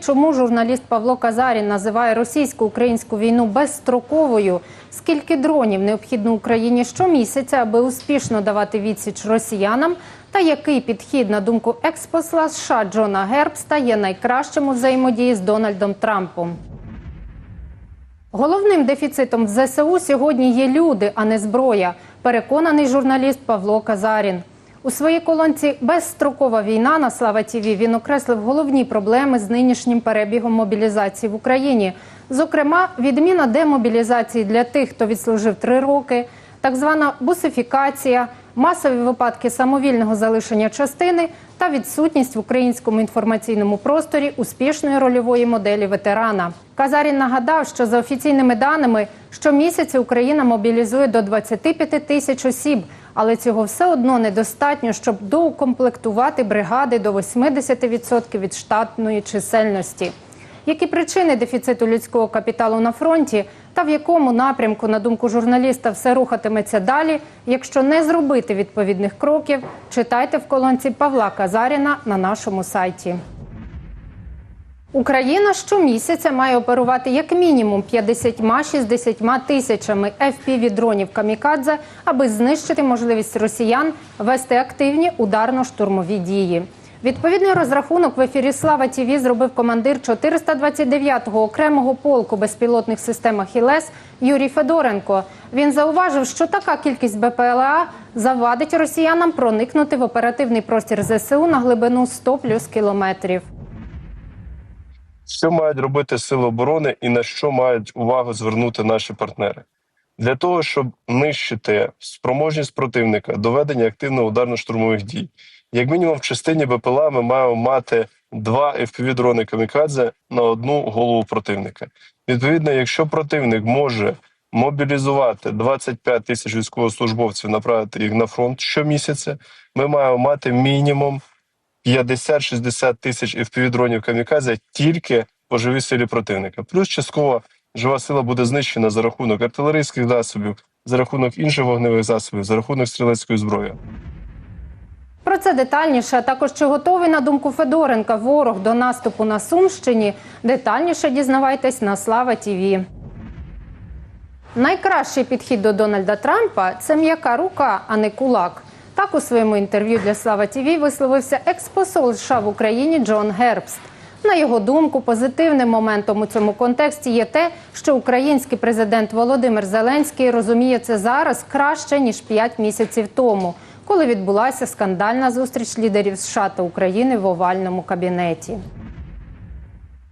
Чому журналіст Павло Казарін називає російсько-українську війну безстроковою? Скільки дронів необхідно Україні щомісяця, аби успішно давати відсіч росіянам? Та який підхід, на думку експосла США Джона Гербста, є найкращим у взаємодії з Дональдом Трампом? Головним дефіцитом в ЗСУ сьогодні є люди, а не зброя. Переконаний журналіст Павло Казарін. У своїй колонці Безстрокова війна на Слава Тіві він окреслив головні проблеми з нинішнім перебігом мобілізації в Україні. Зокрема, відміна демобілізації для тих, хто відслужив три роки, так звана бусифікація, масові випадки самовільного залишення частини та відсутність в українському інформаційному просторі успішної рольової моделі ветерана. Казарін нагадав, що за офіційними даними щомісяця Україна мобілізує до 25 тисяч осіб, але цього все одно недостатньо, щоб доукомплектувати бригади до 80% від штатної чисельності. Які причини дефіциту людського капіталу на фронті та в якому напрямку, на думку журналіста, все рухатиметься далі? Якщо не зробити відповідних кроків, читайте в колонці Павла Казаріна на нашому сайті. Україна щомісяця має оперувати як мінімум 50-60 тисячами FPV-дронів «Камікадзе», аби знищити можливість росіян вести активні ударно-штурмові дії. Відповідний розрахунок в ефірі Слава ТІВІ зробив командир 429-го окремого полку безпілотних систем «Ахілес» Юрій Федоренко. Він зауважив, що така кількість БПЛА завадить росіянам проникнути в оперативний простір ЗСУ на глибину 100 плюс кілометрів. Що мають робити сили оборони і на що мають увагу звернути наші партнери? Для того, щоб нищити спроможність противника до ведення активно ударно-штурмових дій. Як мінімум, в частині БПЛА ми маємо мати два FPV-дрони камікадзе на одну голову противника. Відповідно, якщо противник може мобілізувати 25 тисяч військовослужбовців, направити їх на фронт щомісяця, ми маємо мати мінімум 50-60 тисяч FPV-дронів камікадзе тільки по живій силі противника. Плюс частково жива сила буде знищена за рахунок артилерійських засобів, за рахунок інших вогневих засобів, за рахунок стрілецької зброї. Про це детальніше, також чи готовий, на думку Федоренка, ворог до наступу на Сумщині. Детальніше дізнавайтесь на Слава ТІВІ. Найкращий підхід до Дональда Трампа це м'яка рука, а не кулак. Так у своєму інтерв'ю для Слава ТІВІ висловився експосол США в Україні Джон Гербст. На його думку, позитивним моментом у цьому контексті є те, що український президент Володимир Зеленський розуміє це зараз краще ніж 5 місяців тому, коли відбулася скандальна зустріч лідерів США та України в овальному кабінеті.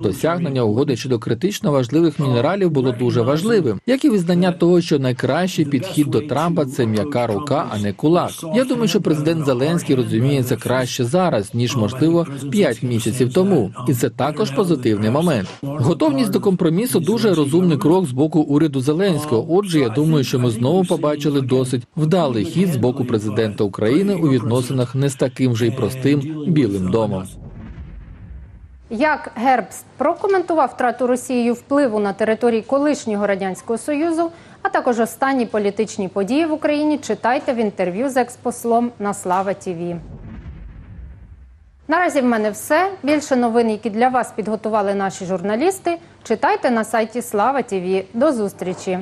Досягнення угоди щодо критично важливих мінералів було дуже важливим, як і визнання того, що найкращий підхід до Трампа це м'яка рука, а не кулак. Я думаю, що президент Зеленський розуміє це краще зараз, ніж можливо 5 місяців тому, і це також позитивний момент. Готовність до компромісу дуже розумний крок з боку уряду Зеленського. Отже, я думаю, що ми знову побачили досить вдалий хід з боку президента України у відносинах не з таким же й простим білим домом. Як Гербст прокоментував втрату Росією впливу на території колишнього радянського союзу, а також останні політичні події в Україні, читайте в інтерв'ю з експослом на Слава ТІВІ. Наразі в мене все. Більше новин, які для вас підготували наші журналісти, читайте на сайті Слава ТІВІ. До зустрічі.